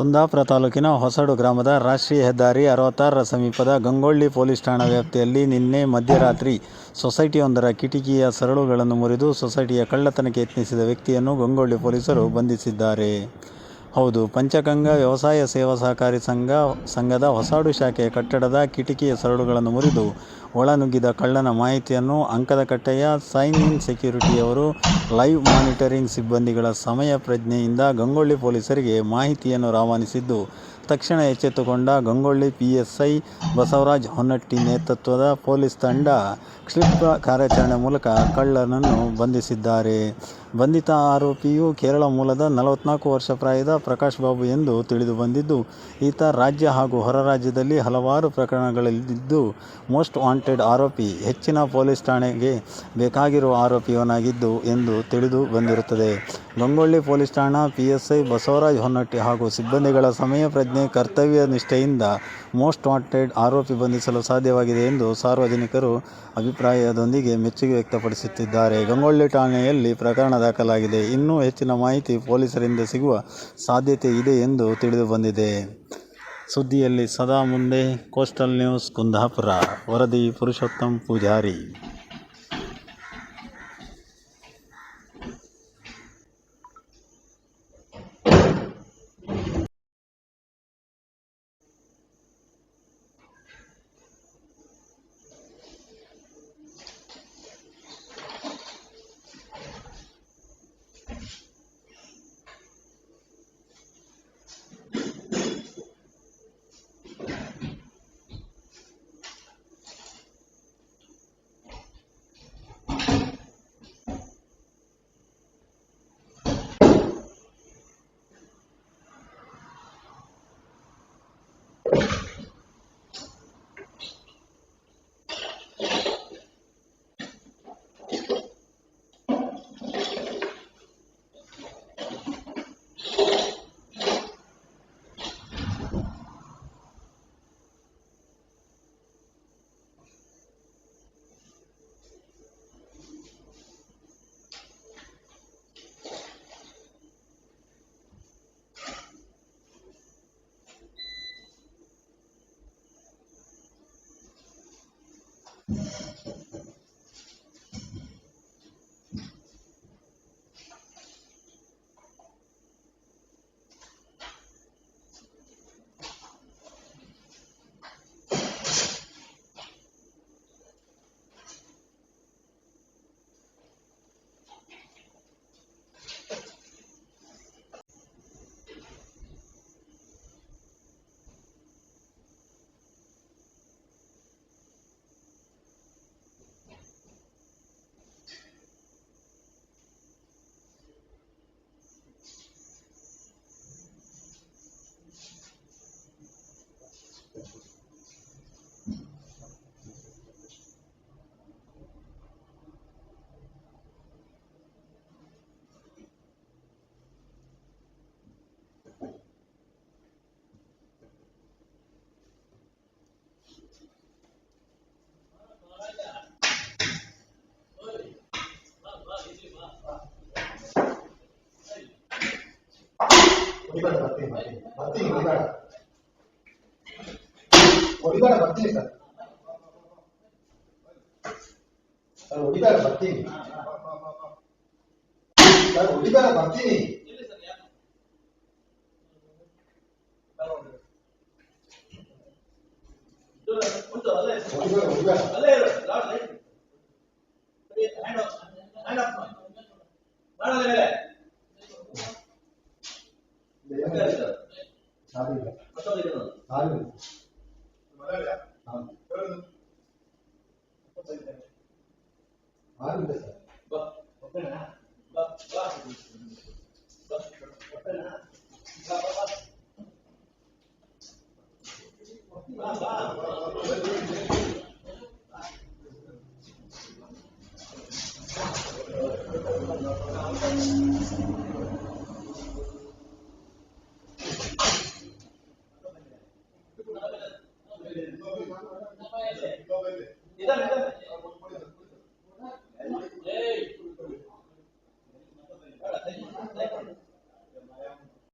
ಕುಂದಾಪುರ ತಾಲೂಕಿನ ಹೊಸಡು ಗ್ರಾಮದ ರಾಷ್ಟ್ರೀಯ ಹೆದ್ದಾರಿ ಅರವತ್ತಾರರ ಸಮೀಪದ ಗಂಗೊಳ್ಳಿ ಪೊಲೀಸ್ ಠಾಣಾ ವ್ಯಾಪ್ತಿಯಲ್ಲಿ ನಿನ್ನೆ ಮಧ್ಯರಾತ್ರಿ ಸೊಸೈಟಿಯೊಂದರ ಕಿಟಕಿಯ ಸರಳುಗಳನ್ನು ಮುರಿದು ಸೊಸೈಟಿಯ ಕಳ್ಳತನಕ್ಕೆ ಯತ್ನಿಸಿದ ವ್ಯಕ್ತಿಯನ್ನು ಗಂಗೊಳ್ಳಿ ಪೊಲೀಸರು ಬಂಧಿಸಿದ್ದಾರೆ. ಹೌದು, ಪಂಚಗಂಗಾ ವ್ಯವಸಾಯ ಸೇವಾ ಸಹಕಾರಿ ಸಂಘ, ಸಂಘದ ಹೊಸಾಡು ಶಾಖೆಯ ಕಟ್ಟಡದ ಕಿಟಕಿಯ ಸರಳುಗಳನ್ನು ಮುರಿದು ಒಳನುಗ್ಗಿದ ಕಳ್ಳನ ಮಾಹಿತಿಯನ್ನು ಅಂಕದ ಕಟ್ಟೆಯ ಸೈನ್ ಇನ್ ಸೆಕ್ಯೂರಿಟಿಯವರು ಲೈವ್ ಮಾನಿಟರಿಂಗ್ ಸಿಬ್ಬಂದಿಗಳ ಸಮಯ ಪ್ರಜ್ಞೆಯಿಂದ ಗಂಗೊಳ್ಳಿ ಪೊಲೀಸರಿಗೆ ಮಾಹಿತಿಯನ್ನು ರವಾನಿಸಿದ್ದು ತಕ್ಷಣ ಎಚ್ಚೆತ್ತುಕೊಂಡ Gangolli P S I Basavaraj Honnatti ನೇತೃತ್ವದ ಪೊಲೀಸ್ ತಂಡ ಕ್ಷಿಪ್ರ ಕಾರ್ಯಾಚರಣೆ ಮೂಲಕ ಕಳ್ಳನನ್ನು ಬಂಧಿಸಿದ್ದಾರೆ. ಬಂಧಿತ ಆರೋಪಿಯು ಕೇರಳ ಮೂಲದ ನಲವತ್ನಾಲ್ಕು ವರ್ಷ ಪ್ರಾಯದ ಪ್ರಕಾಶ್ ಬಾಬು ಎಂದು ತಿಳಿದು ಬಂದಿದ್ದು, ಈತ ರಾಜ್ಯ ಹಾಗೂ ಹೊರ ರಾಜ್ಯದಲ್ಲಿ ಹಲವಾರು ಪ್ರಕರಣಗಳಲ್ಲಿದ್ದು ಮೋಸ್ಟ್ ವಾಂಟೆಡ್ ಆರೋಪಿ, ಹೆಚ್ಚಿನ ಪೊಲೀಸ್ ಠಾಣೆಗೆ ಬೇಕಾಗಿರುವ ಆರೋಪಿಯವನಾಗಿದ್ದು ಎಂದು ತಿಳಿದು ಬಂದಿರುತ್ತದೆ. ಗಂಗೊಳ್ಳಿ ಪೊಲೀಸ್ ಠಾಣಾ P S I Basavaraj Honnatti ಹಾಗೂ ಸಿಬ್ಬಂದಿಗಳ ಸಮಯ ಪ್ರಜ್ಞೆ ಕರ್ತವ್ಯ ನಿಷ್ಠೆಯಿಂದ ಮೋಸ್ಟ್ ವಾಂಟೆಡ್ ಆರೋಪಿ ಬಂಧಿಸಲು ಸಾಧ್ಯವಾಗಿದೆ ಎಂದು ಸಾರ್ವಜನಿಕರು ಅಭಿಪ್ರಾಯದೊಂದಿಗೆ ಮೆಚ್ಚುಗೆ ವ್ಯಕ್ತಪಡಿಸುತ್ತಿದ್ದಾರೆ. ಗಂಗೊಳ್ಳಿ ಠಾಣೆಯಲ್ಲಿ ಪ್ರಕರಣ ದಾಖಲಾಗಿದೆ. ಇನ್ನೂ ಹೆಚ್ಚಿನ ಮಾಹಿತಿ ಪೊಲೀಸರಿಂದ ಸಿಗುವ ಸಾಧ್ಯತೆ ಇದೆ ಎಂದು ತಿಳಿದು ಬಂದಿದೆ ಸುದ್ದಿಯಲ್ಲಿ ಸದಾ ಮುಂದೆ ಕೋಸ್ಟಲ್ ನ್ಯೂಸ್ ಕುಂದಾಪುರ, ವರದಿ ಪುರುಷೋತ್ತಮ್ ಪೂಜಾರಿ. ಹೊಡಿಬೇಡ ಬರ್ತೀನಿ ಬರ್ತೀನಿ ಬರ್ತೀನಿ ಹೊಡಿಬೇಡ ಹೊಡಿಬೇಡ ಬರ್ತೀನಿ ಸರ್ ಸರ್ ಹೊಡಿಬೇಡ ಬರ್ತೀನಿ ಸರ್ ಹೊಡಿಬೇಡ ಬರ್ತೀನಿ ಹೊಡಿಬೇಡ ಹೊಡಿಬೇಡ 해야죠. 자리가. 어떤 일은? 나는. 말이야. 아. 그러면 어떤 일은? 말은 됐어. 뭐? 어떤 나? 뭐? 뭐? 뭐? 어떤 나? 뭐? 뭐? 뭐? 뭐? 뭐? Yeah.